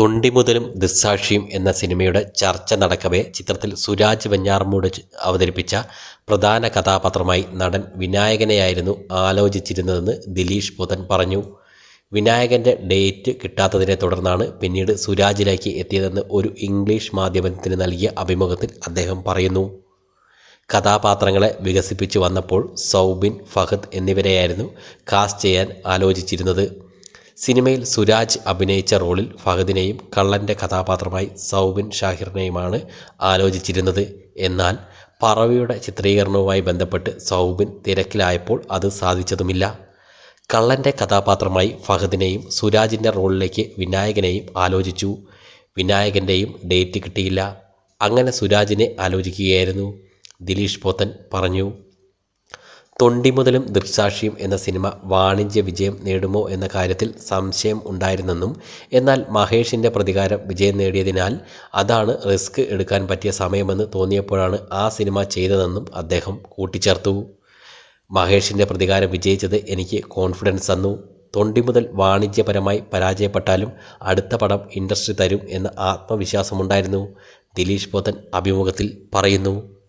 തൊണ്ടി മുതലും ദൃക്സാക്ഷിയും എന്ന സിനിമയുടെ ചർച്ച നടക്കവേ ചിത്രത്തിൽ സുരാജ് വെഞ്ഞാറമൂട് അവതരിപ്പിച്ച പ്രധാന കഥാപാത്രമായി നടൻ വിനായകനെയായിരുന്നു ആലോചിച്ചിരുന്നതെന്ന് ദിലീഷ് പുതൻ പറഞ്ഞു. വിനായകന്റെ ഡേറ്റ് കിട്ടാത്തതിനെ തുടർന്നാണ് പിന്നീട് സുരാജിലേക്ക് എത്തിയതെന്ന് ഒരു ഇംഗ്ലീഷ് മാധ്യമത്തിന് നൽകിയ അഭിമുഖത്തിൽ അദ്ദേഹം പറയുന്നു. കഥാപാത്രങ്ങളെ വികസിപ്പിച്ചു വന്നപ്പോൾ സൗബിൻ ഫഹദ് എന്നിവരെയായിരുന്നു കാസ്റ്റ് ചെയ്യാൻ ആലോചിച്ചിരുന്നത്. സിനിമയിൽ സുരാജ് അഭിനയിച്ച റോളിൽ ഫഹദിനെയും കള്ളന്റെ കഥാപാത്രമായി സൗബിൻ ഷാഹിറിനെയുമാണ് ആലോചിച്ചിരുന്നത്. എന്നാൽ പറവയുടെ ചിത്രീകരണവുമായി ബന്ധപ്പെട്ട് സൗബിൻ തിരക്കിലായപ്പോൾ അത് സാധിച്ചതുമില്ല. കള്ളന്റെ കഥാപാത്രമായി ഫഹദിനെയും സുരാജിന്റെ റോളിലേക്ക് വിനായകനെയും ആലോചിച്ചു. വിനായകന്റെയും ഡേറ്റ് കിട്ടിയില്ല. അങ്ങനെ സുരാജിനെ ആലോചിക്കുകയായിരുന്നു. ദിലീഷ് പോത്തൻ പറഞ്ഞു തൊണ്ടി മുതലും ദൃക്സാക്ഷിയും എന്ന സിനിമ വാണിജ്യ വിജയം നേടുമോ എന്ന കാര്യത്തിൽ സംശയം ഉണ്ടായിരുന്നെന്നും എന്നാൽ മഹേഷിന്റെ പ്രതികാരം വിജയം നേടിയതിനാൽ അതാണ് റിസ്ക് എടുക്കാൻ പറ്റിയ സമയമെന്ന് തോന്നിയപ്പോഴാണ് ആ സിനിമ ചെയ്തതെന്നും അദ്ദേഹം കൂട്ടിച്ചേർത്തു. മഹേഷിന്റെ പ്രതികാരം വിജയിച്ചത് എനിക്ക് കോൺഫിഡൻസ് തന്നു. തൊണ്ടി മുതൽ വാണിജ്യപരമായി പരാജയപ്പെട്ടാലും അടുത്ത പടം ഇൻഡസ്ട്രി തരും എന്ന ആത്മവിശ്വാസമുണ്ടായിരുന്നു. ദിലീഷ് പോത്തൻ അഭിമുഖത്തിൽ പറയുന്നു.